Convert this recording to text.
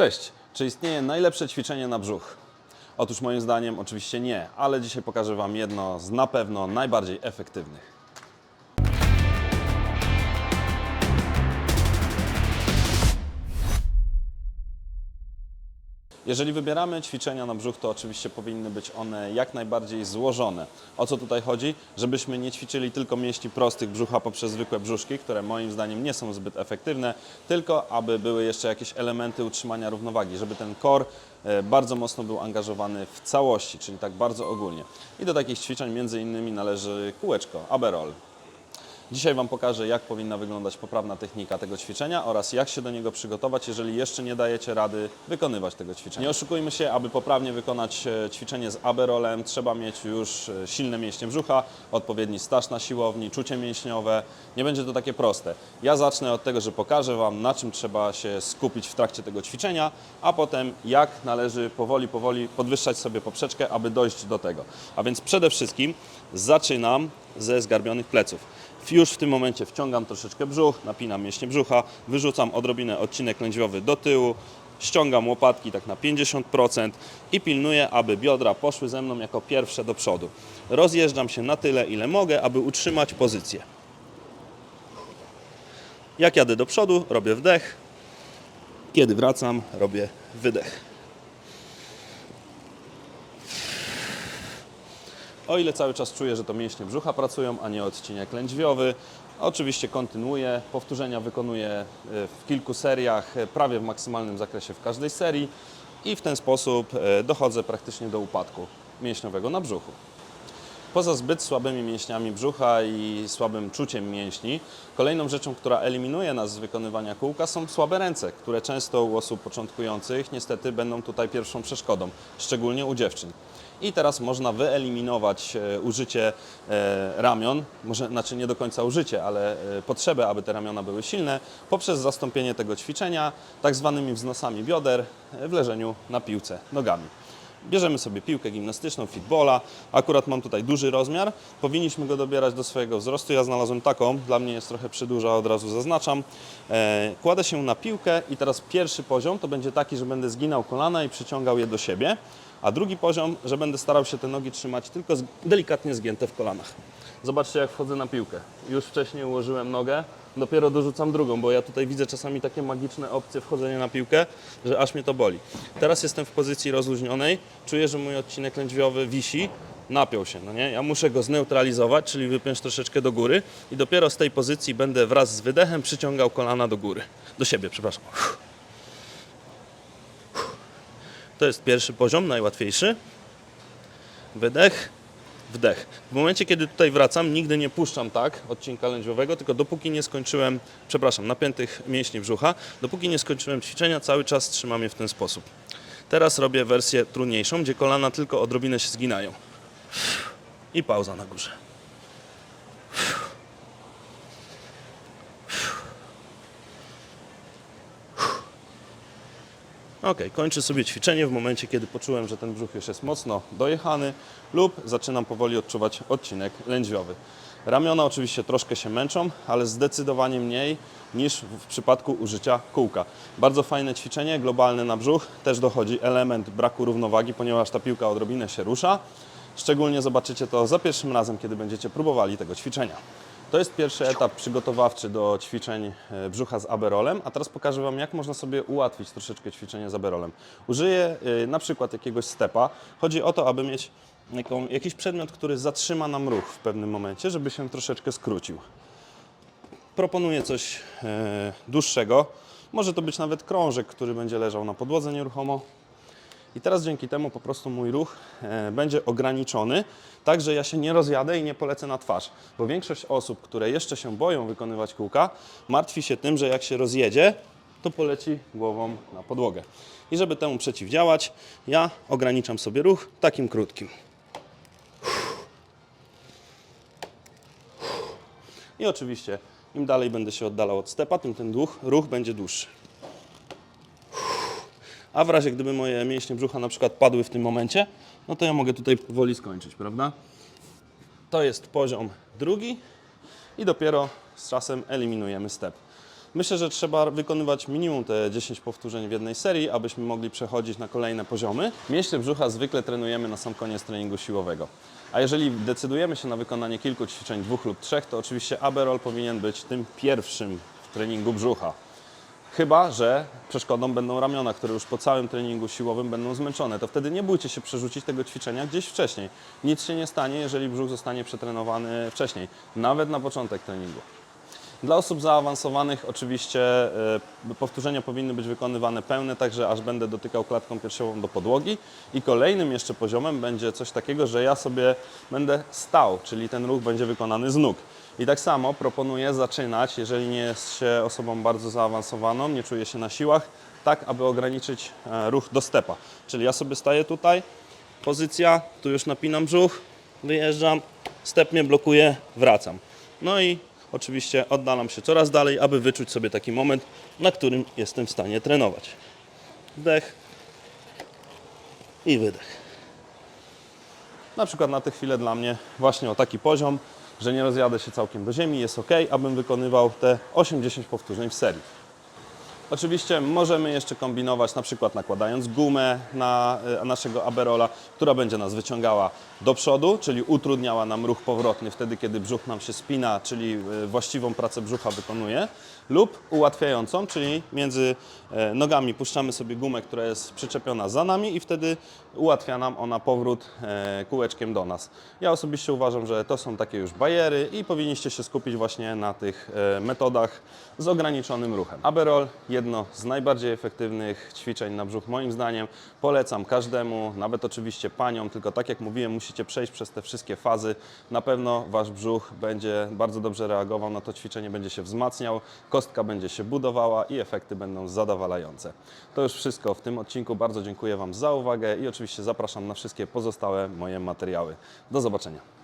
Cześć! Czy istnieje najlepsze ćwiczenie na brzuch? Otóż moim zdaniem oczywiście nie, ale dzisiaj pokażę Wam jedno z na pewno najbardziej efektywnych. Jeżeli wybieramy ćwiczenia na brzuch, to oczywiście powinny być one jak najbardziej złożone. O co tutaj chodzi? Żebyśmy nie ćwiczyli tylko mięśni prostych brzucha poprzez zwykłe brzuszki, które moim zdaniem nie są zbyt efektywne, tylko aby były jeszcze jakieś elementy utrzymania równowagi, żeby ten core e, bardzo mocno był angażowany w całości, czyli tak bardzo ogólnie. I do takich ćwiczeń między innymi należy kółeczko, aberol. Dzisiaj Wam pokażę, jak powinna wyglądać poprawna technika tego ćwiczenia oraz jak się do niego przygotować, jeżeli jeszcze nie dajecie rady wykonywać tego ćwiczenia. Nie oszukujmy się, aby poprawnie wykonać e, ćwiczenie z aberolem, trzeba mieć już e, silne mięśnie brzucha, odpowiedni staż na siłowni, czucie mięśniowe. Nie będzie to takie proste. Ja zacznę od tego, że pokażę Wam, na czym trzeba się skupić w trakcie tego ćwiczenia, a potem jak należy powoli, powoli podwyższać sobie poprzeczkę, aby dojść do tego. A więc przede wszystkim zaczynam ze zgarbionych pleców. Już w tym momencie wciągam troszeczkę brzuch, napinam mięśnie brzucha, wyrzucam odrobinę odcinek lędźwiowy do tyłu, ściągam łopatki tak na 50% i pilnuję, aby biodra poszły ze mną jako pierwsze do przodu. Rozjeżdżam się na tyle, ile mogę, aby utrzymać pozycję. Jak jadę do przodu, robię wdech. Kiedy wracam, robię wydech. O ile cały czas czuję, że to mięśnie brzucha pracują, a nie odcinek lędźwiowy, oczywiście kontynuuję. Powtórzenia wykonuję e, w kilku seriach, e, prawie w maksymalnym zakresie w każdej serii i w ten sposób e, dochodzę praktycznie do upadku mięśniowego na brzuchu. Poza zbyt słabymi mięśniami brzucha i słabym czuciem mięśni, kolejną rzeczą, która eliminuje nas z wykonywania kółka są słabe ręce, które często u osób początkujących niestety będą tutaj pierwszą przeszkodą, szczególnie u dziewczyn. I teraz można wyeliminować e, użycie e, ramion, może znaczy nie do końca użycie, ale e, potrzebę, aby te ramiona były silne, poprzez zastąpienie tego ćwiczenia tak zwanymi wznosami bioder w leżeniu na piłce nogami. Bierzemy sobie piłkę gimnastyczną, fitbola. Akurat mam tutaj duży rozmiar. Powinniśmy go dobierać do swojego wzrostu. Ja znalazłem taką, dla mnie jest trochę przydłuża, od razu zaznaczam. E, kładę się na piłkę i teraz pierwszy poziom to będzie taki, że będę zginał kolana i przyciągał je do siebie. A drugi poziom, że będę starał się te nogi trzymać tylko delikatnie zgięte w kolanach. Zobaczcie, jak wchodzę na piłkę. Już wcześniej ułożyłem nogę, dopiero dorzucam drugą, bo ja tutaj widzę czasami takie magiczne opcje wchodzenia na piłkę, że aż mnie to boli. Teraz jestem w pozycji rozluźnionej, czuję, że mój odcinek lędźwiowy wisi, napiął się, no nie? Ja muszę go zneutralizować, czyli wypiąć troszeczkę do góry i dopiero z tej pozycji będę wraz z wydechem przyciągał kolana do góry, do siebie, przepraszam. To jest pierwszy poziom, najłatwiejszy. Wydech, wdech. W momencie, kiedy tutaj wracam, nigdy nie puszczam tak odcinka lędźwiowego, tylko dopóki nie skończyłem, przepraszam, napiętych mięśni brzucha, dopóki nie skończyłem ćwiczenia, cały czas trzymam je w ten sposób. Teraz robię wersję trudniejszą, gdzie kolana tylko odrobinę się zginają. I pauza na górze. Ok, kończę sobie ćwiczenie w momencie, kiedy poczułem, że ten brzuch już jest mocno dojechany lub zaczynam powoli odczuwać odcinek lędźwiowy. Ramiona oczywiście troszkę się męczą, ale zdecydowanie mniej niż w przypadku użycia kółka. Bardzo fajne ćwiczenie, globalne na brzuch. Też dochodzi element braku równowagi, ponieważ ta piłka odrobinę się rusza. Szczególnie zobaczycie to za pierwszym razem, kiedy będziecie próbowali tego ćwiczenia. To jest pierwszy etap przygotowawczy do ćwiczeń e, brzucha z aberolem, a teraz pokażę Wam, jak można sobie ułatwić troszeczkę ćwiczenie z aberolem. Użyję e, na przykład jakiegoś stepa. Chodzi o to, aby mieć jakiś przedmiot, który zatrzyma nam ruch w pewnym momencie, żeby się troszeczkę skrócił. Proponuję coś e, dłuższego. Może to być nawet krążek, który będzie leżał na podłodze nieruchomo. I teraz dzięki temu po prostu mój ruch e, będzie ograniczony, tak że ja się nie rozjadę i nie polecę na twarz. Bo większość osób, które jeszcze się boją wykonywać kółka, martwi się tym, że jak się rozjedzie, to poleci głową na podłogę. I żeby temu przeciwdziałać, ja ograniczam sobie ruch takim krótkim. I oczywiście im dalej będę się oddalał od stepa, tym ten ruch, ruch będzie dłuższy. A w razie gdyby moje mięśnie brzucha na przykład padły w tym momencie, no to ja mogę tutaj powoli skończyć, prawda? To jest poziom drugi i dopiero z czasem eliminujemy step. Myślę, że trzeba wykonywać minimum te 10 powtórzeń w jednej serii, abyśmy mogli przechodzić na kolejne poziomy. Mięśnie brzucha zwykle trenujemy na sam koniec treningu siłowego. A jeżeli decydujemy się na wykonanie kilku ćwiczeń, dwóch lub trzech, to oczywiście aberol powinien być tym pierwszym w treningu brzucha. Chyba, że przeszkodą będą ramiona, które już po całym treningu siłowym będą zmęczone. To wtedy nie bójcie się przerzucić tego ćwiczenia gdzieś wcześniej. Nic się nie stanie, jeżeli brzuch zostanie przetrenowany wcześniej, nawet na początek treningu. Dla osób zaawansowanych oczywiście e, powtórzenia powinny być wykonywane pełne, także aż będę dotykał klatką piersiową do podłogi. I kolejnym jeszcze poziomem będzie coś takiego, że ja sobie będę stał, czyli ten ruch będzie wykonany z nóg. I tak samo proponuję zaczynać, jeżeli nie jest się osobą bardzo zaawansowaną, nie czuje się na siłach, tak aby ograniczyć e, ruch do stepa. Czyli ja sobie staję tutaj, pozycja, tu już napinam brzuch, wyjeżdżam, step mnie blokuje, wracam. No i oczywiście oddalam się coraz dalej, aby wyczuć sobie taki moment, na którym jestem w stanie trenować. Wdech i wydech. Na przykład na tę chwilę dla mnie właśnie o taki poziom, że nie rozjadę się całkiem do ziemi, jest ok, abym wykonywał te 80 powtórzeń w serii. Oczywiście możemy jeszcze kombinować, na przykład nakładając gumę na e, naszego aberola, która będzie nas wyciągała do przodu, czyli utrudniała nam ruch powrotny wtedy, kiedy brzuch nam się spina, czyli e, właściwą pracę brzucha wykonuje, lub ułatwiającą, czyli między e, nogami puszczamy sobie gumę, która jest przyczepiona za nami i wtedy ułatwia nam ona powrót kółeczkiem do nas. Ja osobiście uważam, że to są takie już bariery i powinniście się skupić właśnie na tych metodach z ograniczonym ruchem. Aberol, jedno z najbardziej efektywnych ćwiczeń na brzuch moim zdaniem. Polecam każdemu, nawet oczywiście paniom, tylko tak jak mówiłem, musicie przejść przez te wszystkie fazy. Na pewno wasz brzuch będzie bardzo dobrze reagował na to ćwiczenie, będzie się wzmacniał, kostka będzie się budowała i efekty będą zadowalające. To już wszystko w tym odcinku. Bardzo dziękuję Wam za uwagę i oczywiście zapraszam na wszystkie pozostałe moje materiały. Do zobaczenia.